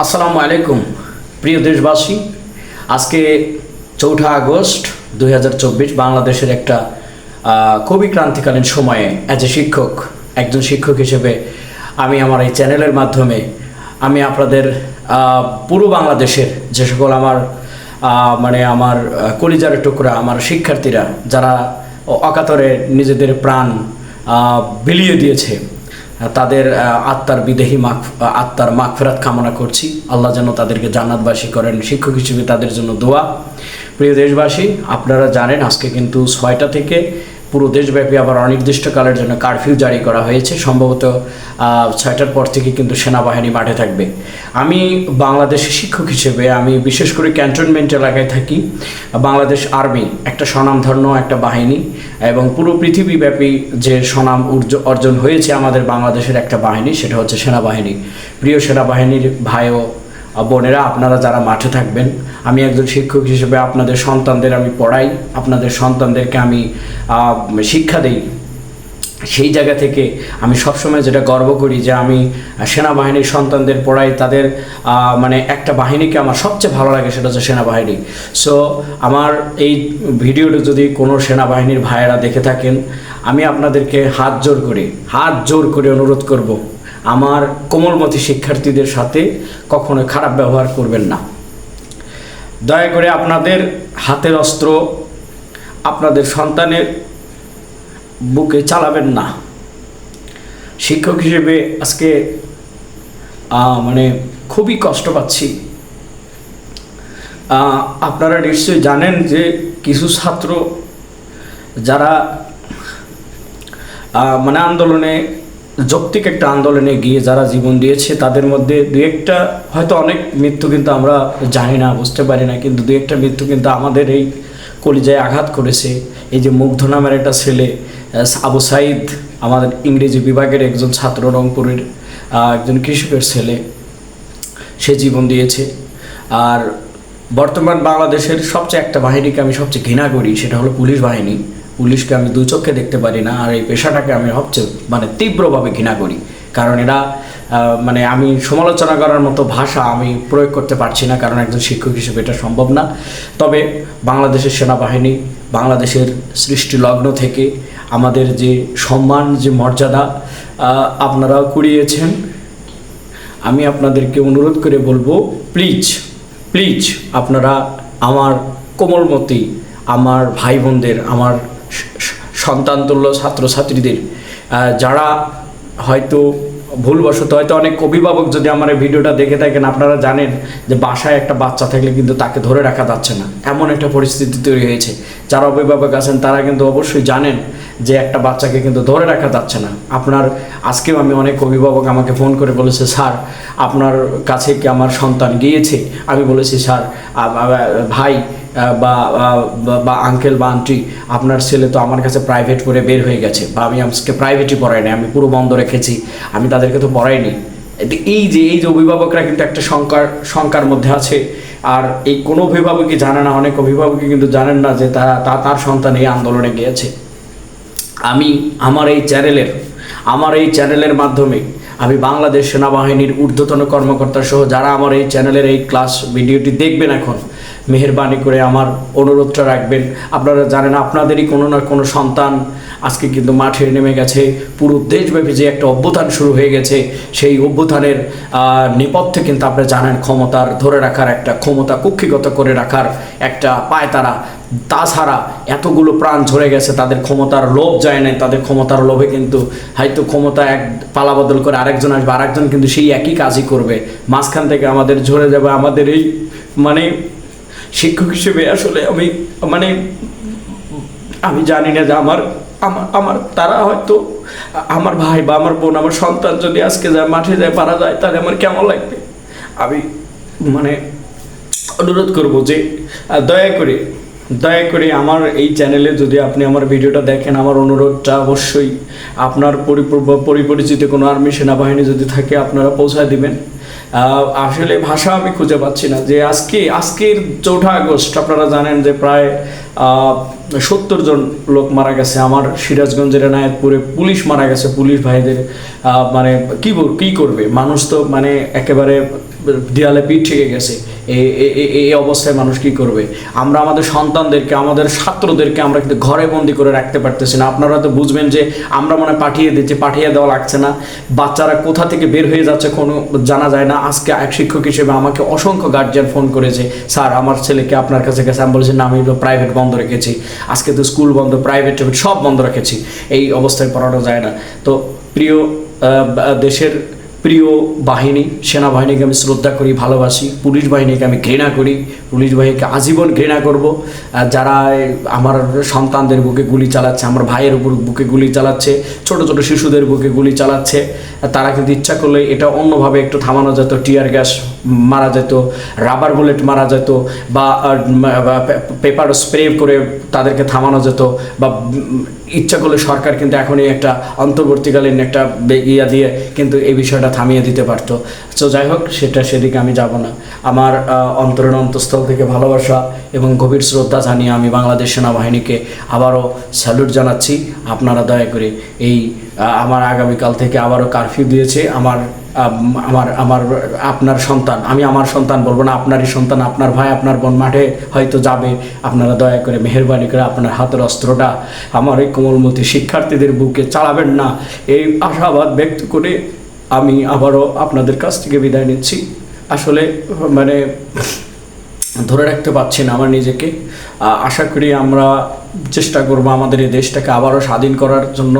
আসসালামু আলাইকুম, প্রিয় দেশবাসী। আজকে চৌঠা আগস্ট দু হাজার চব্বিশ বাংলাদেশের একটা খুবই ক্রান্তিকালীন সময়ে অ্যাজ এ শিক্ষক, একজন শিক্ষক হিসেবে আমি আমার এই চ্যানেলের মাধ্যমে আমি আপনাদের পুরো বাংলাদেশের যে সকল আমার মানে আমার কলিজার টুকরা, আমার শিক্ষার্থীরা, যারা অকাতরে নিজেদের প্রাণ বিলিয়ে দিয়েছে তাদের আত্মার বিদেহী মাখ আত্মার মাগফেরাত কামনা করছি। আল্লাহ যেন তাদেরকে জান্নাতবাসী করেন। শিক্ষক হিসেবে তাদের জন্য দোয়া। প্রিয় দেশবাসী, আপনারা জানেন আজকে কিন্তু ছয়টা থেকে পুরো দেশব্যাপী আবার অনির্দিষ্টকালের জন্য কারফিউ জারি করা হয়েছে। সম্ভবত ছয়টার পর থেকে কিন্তু সেনাবাহিনী মাঠে থাকবে। আমি বাংলাদেশের শিক্ষক হিসেবে, আমি বিশেষ করে ক্যান্টনমেন্ট এলাকায় থাকি, বাংলাদেশ আর্মি একটা স্বনামধন্য একটা বাহিনী এবং পুরো পৃথিবীব্যাপী যে স্বনাম অর্জন হয়েছে আমাদের বাংলাদেশের একটা বাহিনী, সেটা হচ্ছে সেনাবাহিনী। প্রিয় সেনাবাহিনীর ভাই ও বোনেরা, আপনারা যারা মাঠে থাকবেন, আমি একজন শিক্ষক হিসেবে আপনাদের সন্তানদের আমি পড়াই, আপনাদের সন্তানদেরকে আমি শিক্ষা দেই। সেই জায়গা থেকে আমি সবসময় যেটা গর্ব করি যে আমি সেনাবাহিনীর সন্তানদের পড়াই, তাদের মানে একটা বাহিনীকে আমার সবচেয়ে ভালো লাগে সেটা হচ্ছে সেনাবাহিনী। সো আমার এই ভিডিওটা যদি কোনো সেনাবাহিনীর ভাইয়েরা দেখে থাকেন, আমি আপনাদেরকে হাত জোর করে, হাত জোর করে অনুরোধ করব। আমার কোমলমতি শিক্ষার্থীদের সাথে কখনো খারাপ ব্যবহার করবেন না। দয়া করে আপনাদের হাতের অস্ত্র আপনাদের সন্তানের বুকে চালাবেন না। শিক্ষক হিসেবে আজকে মানে খুবই কষ্ট পাচ্ছি। আপনারা নিশ্চয়ই জানেন যে কিছু ছাত্র যারা মানে আন্দোলনে যৌক্তিক একটা আন্দোলনে গিয়ে যারা জীবন দিয়েছে, তাদের মধ্যে দু একটা হয়তো অনেক মৃত্যু কিন্তু আমরা জানি না, বুঝতে পারি না, কিন্তু দু একটা মৃত্যু কিন্তু আমাদের এই কলিজায় আঘাত করেছে। এই যে মুগ্ধ নামের একটা ছেলে আবু সাইদ, আমাদের ইংরেজি বিভাগের একজন ছাত্র, রংপুরের একজন কৃষকের ছেলে, সে জীবন দিয়েছে। আর বর্তমান বাংলাদেশের সবচেয়ে একটা বাহিনীকে আমি সবচেয়ে ঘৃণা করি, সেটা হলো পুলিশ বাহিনী। পুলিশকে আমি দুই চোখে দেখতে পারি না আর এই পেশাটাকে আমি সবচেয়ে মানে তীব্রভাবে ঘৃণা করি। কারণ এরা মানে আমি সমালোচনা করার মতো ভাষা আমি প্রয়োগ করতে পারছি না কারণ একজন শিক্ষক হিসেবে এটা সম্ভব না। তবে বাংলাদেশের সেনাবাহিনী বাংলাদেশের সৃষ্টি লগ্ন থেকে আমাদের যে সম্মান যে মর্যাদা আহ, আপনারাও কুড়িয়েছেন। আমি আপনাদেরকে অনুরোধ করে বলব প্লিজ প্লিজ আপনারা আমার কোমলমতি আমার ভাই বোনদের আমার সন্তানতুল্য ছাত্রছাত্রীদের যারা হয়তো ভুলবশত, হয়তো অনেক অভিভাবক যদি আমার এই ভিডিওটা দেখে থাকেন, আপনারা জানেন যে বাসায় একটা বাচ্চা থাকলে কিন্তু তাকে ধরে রাখা যাচ্ছে না। এমন একটা পরিস্থিতি তৈরি হয়েছে। যারা অভিভাবক আছেন, তারা কিন্তু অবশ্যই জানেন যে একটা বাচ্চাকে কিন্তু ধরে রাখা যাচ্ছে না। আপনার, আজকেও আমি অনেক অভিভাবক আমাকে ফোন করে বলেছে, স্যার, আপনার কাছে কি আমার সন্তান গিয়েছে? আমি বলেছি, স্যার ভাই বা আঙ্কেল বা আন্টি আপনার ছেলে তো আমার কাছে প্রাইভেট করে বের হয়ে গেছে বা আমি আজকে প্রাইভেটই পড়াইনি আমি পুরো বন্ধ রেখেছি, আমি তাদেরকে তো পড়াইনি এই যে এই যে অভিভাবকরা কিন্তু একটা শঙ্কার শঙ্কার মধ্যে আছে, আর এই কোনো অভিভাবকই জানে না, অনেক অভিভাবকই কিন্তু জানেন না যে তারা তার সন্তান এই আন্দোলনে গিয়েছে। আমি, আমার এই চ্যানেলের, আমার এই চ্যানেলের মাধ্যমে আমি বাংলাদেশ সেনাবাহিনীর ঊর্ধ্বতন কর্মকর্তা সহ যারা আমার এই চ্যানেলের এই ক্লাস, ভিডিওটি দেখবেন এখন মেহেরবানি করে আমার অনুরোধটা রাখবেন। আপনারা জানেন, আপনাদেরই কোনো না কোনো সন্তান আজকে কিন্তু মাঠে নেমে গেছে। পুরো দেশব্যাপী যে একটা অভ্যুত্থান শুরু হয়ে গেছে, সেই অভ্যুত্থানের নেপথ্যে কিন্তু আপনি জানেন ক্ষমতার, ধরে রাখার একটা ক্ষমতা কুক্ষিগত করে রাখার একটা পায়তারা তাছাড়া এতগুলো প্রাণ ঝরে গেছে, তাদের ক্ষমতার লোভ যায় নাই, তাদের ক্ষমতার লোভে কিন্তু হয়তো ক্ষমতা এক পালা বদল করে আরেকজন আসবে, আরেকজন কিন্তু সেই একই কাজই করবে। মাঝখান থেকে আমাদের ঝরে যাবে, আমাদের এই মানে শিক্ষক হিসেবে আসলে আমি মানে আমি জানি না যে আমার আমার আমার, তারা হয়তো, আমার ভাই বা আমার বোন, আমার সন্তান যদি আজকে যায়, মাঠে যায় পারা যায়, তাহলে আমার কেমন লাগবে? আমি মানে অনুরোধ করব যে দয়া করে দয়া করে আমার এই চ্যানেলে যদি আপনি আমার ভিডিওটা দেখেন, আমার অনুরোধটা অবশ্যই আপনার পরিপরিচিত কোনো আর্মি সেনাবাহিনী যদি থাকে, আপনারা পৌঁছায় দিবেন। আসলে ভাষা আমি খুঁজে পাচ্ছি না। যে আজকে, আজকের চৌঠা আগস্ট, আপনারা জানেন যে প্রায় সত্তর জন লোক মারা গেছে। আমার সিরাজগঞ্জের এনায়েতপুরে পুলিশ মারা গেছে, পুলিশ ভাইদের মানে কি কি করবে? মানুষ তো মানে একেবারে দেয়ালে পিঠ থেকে গেছে। এই- অবস্থায় মানুষ কি করবে? আমরা আমাদের সন্তানদেরকে, আমাদের ছাত্রদেরকে আমরা কিন্তু ঘরে বন্দি করে রাখতে পারতেছি না। আপনারা তো বুঝবেন যে আমরা মনে পাঠিয়ে দিচ্ছি, পাঠিয়ে দেওয়া লাগছে না। বাচ্চারা কোথা থেকে বের হয়ে যাচ্ছে কোনো জানা যায় না, আজকে এক শিক্ষক হিসেবে আমাকে অসংখ্য গার্জিয়ান ফোন করেছে। স্যার, আমার ছেলেকে আপনার কাছে গেছে, আমি বলেছি, না, আমি প্রাইভেট বন্ধ রেখেছি। আজকে তো স্কুল বন্ধ প্রাইভেট সব বন্ধ রেখেছি। এই অবস্থায় পড়ানো যায় না। তো প্রিয় দেশের প্রিয় বাহিনী, সেনাবাহিনীকে আমি শ্রদ্ধা করি, ভালোবাসি, পুলিশ বাহিনীকে আমি ঘৃণা করি, পুলিশ বাহিনীকে আজীবন ঘৃণা করব। যারা আমার সন্তানদের বুকে গুলি চালাচ্ছে, আমার ভাইয়ের উপর বুকে গুলি চালাচ্ছে, ছোট ছোট শিশুদের বুকে গুলি চালাচ্ছে, তারা কিন্তু ইচ্ছা করলে এটা অন্যভাবে একটু থামানো যেত টিয়ার গ্যাস মারা যেত রাবার বুলেট মারা যেত বা পেপার স্প্রে করে তাদেরকে থামানো যেত বা ইচ্ছা করলে সরকার কিন্তু এখনই একটা অন্তর্বর্তীকালীন একটা ইয়া দিয়ে কিন্তু এই বিষয়টা থামিয়ে দিতে পারতো। তো যাই হোক সেটা সেদিকে আমি যাব না। আমার আহ, অন্তরের অন্তঃস্থল থেকে ভালোবাসা এবং গভীর শ্রদ্ধা জানিয়ে আমি বাংলাদেশ সেনাবাহিনীকে আবারও স্যালুট জানাচ্ছি। আপনারা দয়া করে এই আমার আগামীকাল থেকে আবারও কারফিউ দিয়েছে। আমার আম, আমার আমার, আপনার সন্তান, আমি আমার সন্তান বলব না, আপনারই সন্তান, আপনার ভাই, আপনার বোন মাঠে হয়তো যাবে। আপনারা দয়া করে মেহরবানি করে আপনার হাতের অস্ত্রটা আমার এই কোমলমতি শিক্ষার্থীদের বুকে চালাবেন না। এই আশাবাদ ব্যক্ত করে আমি আবারও আপনাদের কাছ থেকে বিদায় নিচ্ছি। আসলে মানে ধরে রাখতে পারছি না আমার নিজেকে। আশা করি আমরা চেষ্টা করব আমাদের এই দেশটাকে আবারও স্বাধীন করার জন্য।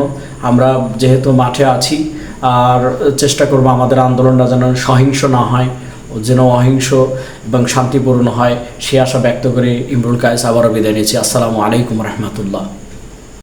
আমরা যেহেতু মাঠে আছি, আর চেষ্টা করব আমাদের আন্দোলনটা যেন সহিংস না হয় যেন অহিংস এবং শান্তিপূর্ণ হয়, সে আশা ব্যক্ত করে ইমরুল কায়েস আবারও বিদায় নিয়েছি। আসসালামু আলাইকুম রহমতুল্লাহ।